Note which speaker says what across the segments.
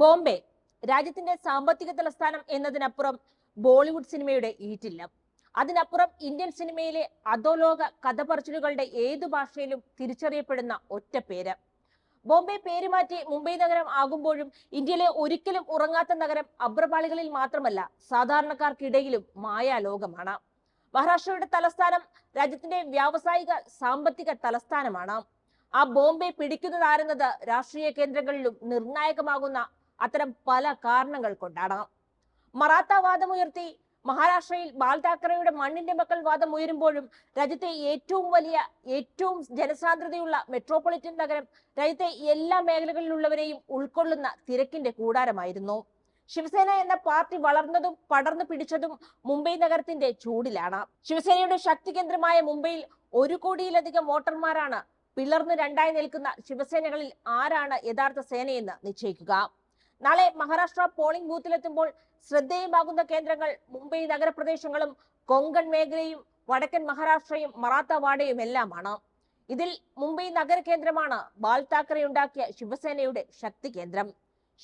Speaker 1: ബോംബെ രാജ്യത്തിന്റെ സാമ്പത്തിക തലസ്ഥാനം എന്നതിനപ്പുറം ബോളിവുഡ് സിനിമയുടെ ഈറ്റില്ല. അതിനപ്പുറം ഇന്ത്യൻ സിനിമയിലെ അധോലോക കഥ പറച്ചിലുകളുടെ ഏതു ഭാഷയിലും തിരിച്ചറിയപ്പെടുന്ന ഒറ്റ പേര്. ബോംബെ പേര് മാറ്റി മുംബൈ നഗരം ആകുമ്പോഴും ഇന്ത്യയിലെ ഒരിക്കലും ഉറങ്ങാത്ത നഗരം അബ്രപാളികളിൽ മാത്രമല്ല സാധാരണക്കാർക്കിടയിലും മായാലോകമാണ്. മഹാരാഷ്ട്രയുടെ തലസ്ഥാനം രാജ്യത്തിന്റെ വ്യാവസായിക സാമ്പത്തിക തലസ്ഥാനമാണ്. ആ ബോംബെ പിടിക്കുന്നതാരെന്നത് രാഷ്ട്രീയ കേന്ദ്രങ്ങളിലും നിർണായകമാകുന്ന അത്തരം പല കാരണങ്ങൾ കൊണ്ടാണ് മറാത്ത വാദമുയർത്തി മഹാരാഷ്ട്രയിൽ ബാൽ താക്കറയുടെ മണ്ണിന്റെ മക്കൾ വാദം ഉയരുമ്പോഴും രാജ്യത്തെ ഏറ്റവും വലിയ ഏറ്റവും ജനസാന്ദ്രതയുള്ള മെട്രോപൊളിറ്റൻ നഗരം രാജ്യത്തെ എല്ലാ മേഖലകളിലുള്ളവരെയും ഉൾക്കൊള്ളുന്ന തിരക്കിന്റെ കൂടാരമായിരുന്നു. ശിവസേന എന്ന പാർട്ടി വളർന്നതും പടർന്നു പിടിച്ചതും മുംബൈ നഗരത്തിന്റെ ചൂടിലാണ്. ശിവസേനയുടെ ശക്തി കേന്ദ്രമായ മുംബൈയിൽ ഒരു കോടിയിലധികം വോട്ടർമാരാണ് പിളർന്ന് രണ്ടായി നിൽക്കുന്ന ശിവസേനകളിൽ ആരാണ് യഥാർത്ഥ സേനയെന്ന് നിശ്ചയിക്കുക. നാളെ മഹാരാഷ്ട്ര പോളിംഗ് ബൂത്തിലെത്തുമ്പോൾ ശ്രദ്ധേയമാകുന്ന കേന്ദ്രങ്ങൾ മുംബൈ നഗരപ്രദേശങ്ങളും കൊങ്കൺ മേഖലയും വടക്കൻ മഹാരാഷ്ട്രയും മറാത്ത വാഡയും എല്ലാമാണ്. ഇതിൽ മുംബൈ നഗര കേന്ദ്രമാണ് ബാൽ താക്കറെ ഉണ്ടാക്കിയ ശിവസേനയുടെ ശക്തി കേന്ദ്രം.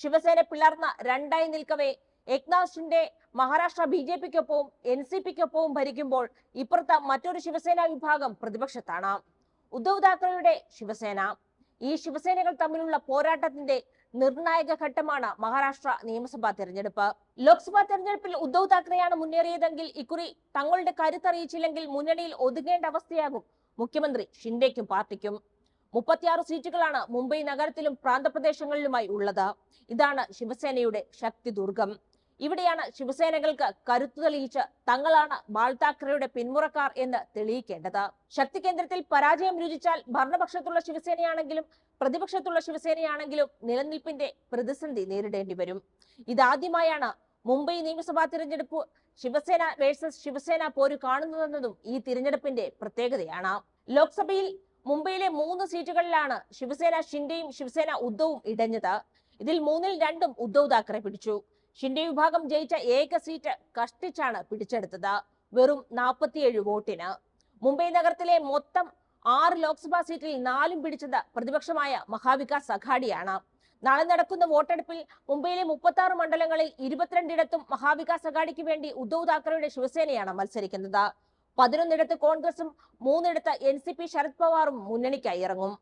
Speaker 1: ശിവസേന പിളർന്ന രണ്ടായി നിൽക്കവേ ഏക്നാഥ് ഷിൻഡെ മഹാരാഷ്ട്ര ബി ജെ പിക്കൊപ്പവും എൻ സി പിക്കൊപ്പവും ഭരിക്കുമ്പോൾ ഇപ്പുറത്ത് മറ്റൊരു ശിവസേന വിഭാഗം പ്രതിപക്ഷത്താണ്. ഉദ്ധവ് താക്കറെയുടെ ശിവസേന. ഈ ശിവസേനകൾ തമ്മിലുള്ള പോരാട്ടത്തിന്റെ നിർണായക ഘട്ടമാണ് മഹാരാഷ്ട്ര നിയമസഭാ തെരഞ്ഞെടുപ്പ്. ലോക്സഭാ തെരഞ്ഞെടുപ്പിൽ ഉദ്ധവ് താക്കറെയാണ് മുന്നേറിയതെങ്കിൽ ഇക്കുറി തങ്ങളുടെ കരുത്തറിയിച്ചില്ലെങ്കിൽ മുന്നണിയിൽ ഒതുങ്ങേണ്ട അവസ്ഥയാകും. മുഖ്യമന്ത്രി ഷിൻഡെക്കും പാർട്ടിക്കും. മുപ്പത്തിയാറ് സീറ്റുകളാണ് മുംബൈ നഗരത്തിലും പ്രാന്തപ്രദേശങ്ങളിലുമായി ഉള്ളത്. ഇതാണ് ശിവസേനയുടെ ശക്തി ദുർഗം ഇവിടെയാണ് ശിവസേനകൾക്ക് കരുത്തു തെളിയിച്ച് തങ്ങളാണ് ബാൾ താക്കറെയുടെ പിന്മുറക്കാർ എന്ന് തെളിയിക്കേണ്ടത്. ശക്തി കേന്ദ്രത്തിൽ പരാജയം രുചിച്ചാൽ ഭരണപക്ഷത്തുള്ള ശിവസേനയാണെങ്കിലും പ്രതിപക്ഷത്തുള്ള ശിവസേനയാണെങ്കിലും നിലനിൽപ്പിന്റെ പ്രതിസന്ധി നേരിടേണ്ടി വരും. ഇതാദ്യമായാണ് മുംബൈ നിയമസഭാ തിരഞ്ഞെടുപ്പ് ശിവസേന വേഴ്സസ് ശിവസേന പോര് കാണുന്നതെന്നതും ഈ തിരഞ്ഞെടുപ്പിന്റെ പ്രത്യേകതയാണ്. ലോക്സഭയിൽ മുംബൈയിലെ മൂന്ന് സീറ്റുകളിലാണ് ശിവസേന ഷിൻഡെയും ശിവസേന ഉദ്ധവും ഇടഞ്ഞത്. ഇതിൽ മൂന്നിൽ രണ്ടും ഉദ്ധവ് താക്കറെ പിടിച്ചു. ഷിൻഡെ വിഭാഗം ജയിച്ച ഏക സീറ്റ് കഷ്ടിച്ചാണ് പിടിച്ചെടുത്തത്. വെറും നാൽപ്പത്തിയേഴ് വോട്ടിന്. മുംബൈ നഗരത്തിലെ മൊത്തം ആറ് ലോക്സഭാ സീറ്റിൽ നാലും പിടിച്ചത് പ്രതിപക്ഷമായ മഹാവികാസ് അഘാഡിയാണ് നാളെ നടക്കുന്ന വോട്ടെടുപ്പിൽ മുംബൈയിലെ മുപ്പത്തി ആറ് മണ്ഡലങ്ങളിൽ ഇരുപത്തിരണ്ടിടത്തും മഹാവികാസ് അഘാഡിക്ക് വേണ്ടി ഉദ്ധവ് താക്കറെയുടെ ശിവസേനയാണ് മത്സരിക്കുന്നത്. പതിനൊന്നിടത്ത് കോൺഗ്രസും മൂന്നിടത്ത് എൻ സി പി ശരത് പവാറും മുന്നണിക്കായി ഇറങ്ങും.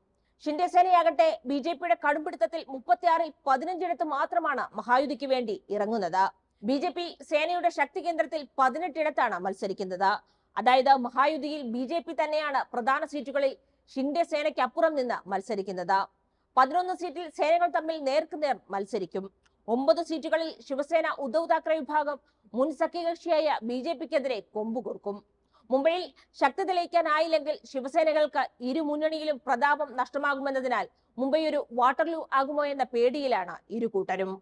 Speaker 1: ഷിൻഡെ സേനയാകട്ടെ ബി ജെ പിയുടെ കടുംപിടുത്തത്തിൽ മുപ്പത്തിയാറിൽ പതിനഞ്ചിടത്ത് മാത്രമാണ് മഹായുതിക്ക് വേണ്ടി ഇറങ്ങുന്നത്. ബി ജെ പി സേനയുടെ ശക്തി കേന്ദ്രത്തിൽ പതിനെട്ടിടത്താണ് മത്സരിക്കുന്നത്. അതായത് മഹായുതിയിൽ ബി ജെ പി തന്നെയാണ് പ്രധാന സീറ്റുകളിൽ ഷിൻഡെ സേനയ്ക്കപ്പുറം നിന്ന് മത്സരിക്കുന്നത്. പതിനൊന്ന് സീറ്റിൽ സേനകൾ തമ്മിൽ നേർക്കുനേർ മത്സരിക്കും. ഒമ്പത് സീറ്റുകളിൽ ശിവസേന ഉദ്ധവ് താക്കറെ വിഭാഗം മുൻ സഖ്യകക്ഷിയായ ബി ജെ പിക്കെതിരെ കൊമ്പുകൊടുക്കും മുംബൈയിൽ ശക്തി തെളിയിക്കാനായില്ലെങ്കിൽ ശിവസേനകൾക്ക് ഇരു മുന്നണിയിലും പ്രതാപം നഷ്ടമാകുമെന്നതിനാൽ മുംബൈ ഒരു വാട്ടർലൂ ആകുമോ എന്ന പേടിയിലാണ് ഇരു കൂട്ടരും.